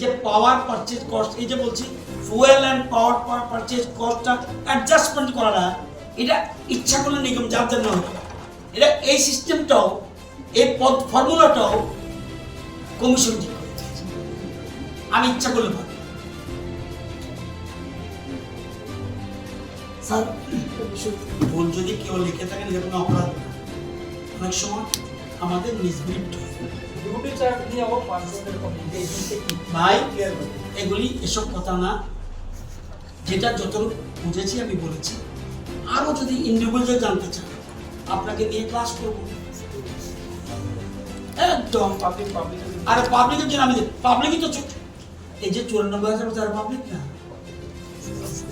যে পাওয়ার purchase cost এই যে বলছি ফুয়েল অ্যান্ড পাওয়ার পারচেজ কস্টটা অ্যাডজাস্টমেন্ট করাটা এটা ইচ্ছা করলে নিগম যার জন্য হতে। এটা এই সিস্টেমটাও এই পদ ফর্মুলাটাও কমিশন ঠিক আমি ইচ্ছা করলে পারি স্যার, ভুল যদি কেউ লিখে থাকেন এটা কোনো অপরাধ। অনেক সময় আমাদের মিসবিট হয়। ডিউটি চার্জ নিয়েও কি ভাই, এগুলি এসব কথা না। যেটা যতটুকু বুঝেছি আমি বলেছি। আরও যদি ইন্ডিভিজুয়াল জানতে চান, আপনাকে নিয়ে ক্লাস করব। একদম পাবলিক পাবলিক আরে পাবলিকের জন্য আমি পাবলিকই তো এই যে চুরানব্বই হাজার তারা পাবলিক না,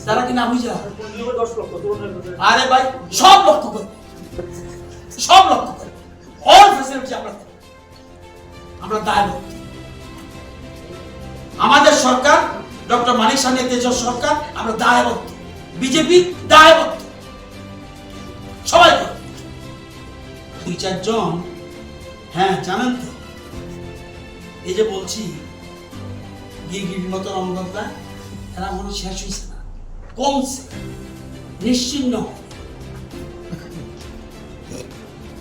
তারা কি না বুঝা আরে ভাই, সব লক্ষ্য করবে সব লক্ষ্য করবে অল ফ্যাসিলিটি আমরা। আমরা দায়বদ্ধ। আমাদের সরকার, ডক্টর মানিক সামনে দেশের সরকার, আমরা দায়বদ্ধ। বিজেপি দায়বদ্ধ। সবাই দুই চারজন হ্যাঁ জানেন তো। এই যে বলছি গিরগির মতো রমদা এরা মনে শেষ হয়েছে না। কমছে। নিশ্চিন্ন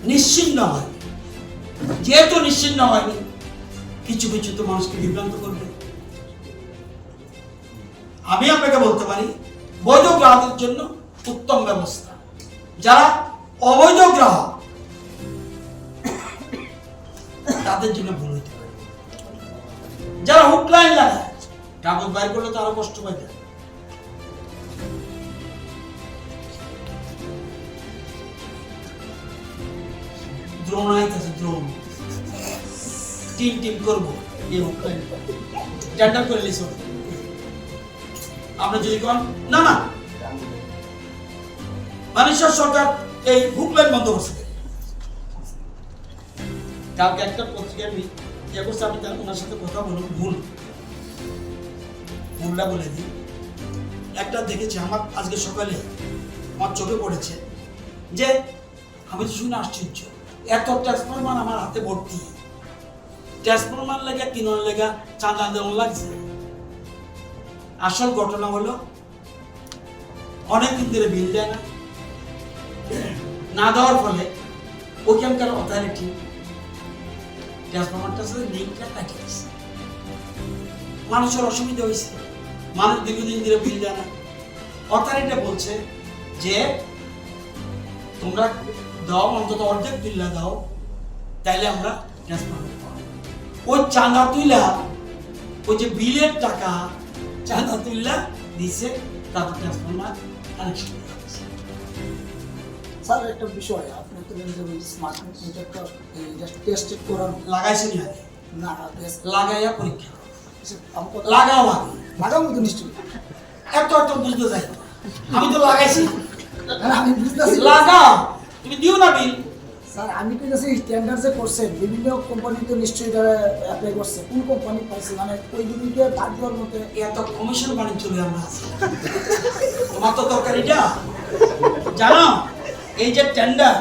নিশ্চিন্ন হয়। যেহেতু নিশ্চিন্ন হয়নি কিছু কিছু তো মানুষকে বিভ্রান্ত করবে। আমি আপনাকে বলতে পারি, বৈধ গ্রাহকের জন্য উত্তম ব্যবস্থা। যারা অবৈধ গ্রাহক, তাদের জন্য ভুল হইতে পারে। যারা হুকলাইন লাগায় কাগজ বাইর করলে তো আরও কষ্ট পাইতে দ্রোণ আইতেছে দ্রোণ টিম টিম করব। এই হুকলাইন টেন্ডার করে লিস আমরা যদি কন না না। মানেশ্বর সরকার এই হুকলাইন বন্ধ করছে। কালকে একটা পত্রিকায় আমি ইয়ে করছে, আমি তার ওনার সাথে কথা বলুন ভুল। ভুলটা বলে দিই। একটা দেখেছি, আমার আজকে সকালে আমার চোখে পড়েছে যে আমি তো শুনে আশ্চর্য। এত ট্রান্সফরমার আমার হাতে ভর্তি। ট্রান্সফরমার লেগে, কিনোর লেগা চাঁদা দেওয়া লাগছে। আসল ঘটনা হলো অনেক দিন ধরে বিল দেয় না। না দেওয়ার ফলে ওইখানকার অথরিটি ট্রান্সফরমারটার সাথে লিঙ্কটা কাটিয়ে দিচ্ছে মানুষের অসুবিধা হয়েছে। মানুষ দীর্ঘদিন ধরে বিল দেয় না। অথরিটি বলছে যে, তোমরা দাও, অন্তত অর্ধেক তুল্লা দাও, তাইলে আমরা ট্রান্সফরমার ওই চাঁদা তুইলা ওই যে বিলের টাকা চাঁদা তুইলা দিছে তারপর ট্রান্সফরমার কানেকশন স্যার একটা বিষয় আপনি তো যে স্মার্ট মিটারটা টেস্ট করার লাগাইছে নি না লাগাইয়া পরীক্ষা করো। লাগাও আগে। লাগাবো তো নিশ্চয়ই। এত এত বুঝতে যাই আমি তো লাগাইছি। আমি বুঝতেছি। লাগাও। তুমি দিও না বিল। স্যার, আমি তো কাছে টেন্ডার যে করছেন বিভিন্ন কোম্পানি তো নিশ্চয়ই অ্যাপ্লাই করছে। কোন কোম্পানি পাইছে? মানে ওই জিনিসটা বাদ দেওয়ার মতো। এত কমিশন বাণিজ্য নিয়ে আমরা আছি। তোমার তো দরকার এটা জানো, এই যে টেন্ডার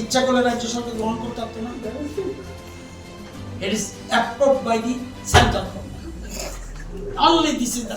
ইচ্ছা করলে রাজ্য সরকার গ্রহণ করতে পারতো না। It is approved by the central only this is the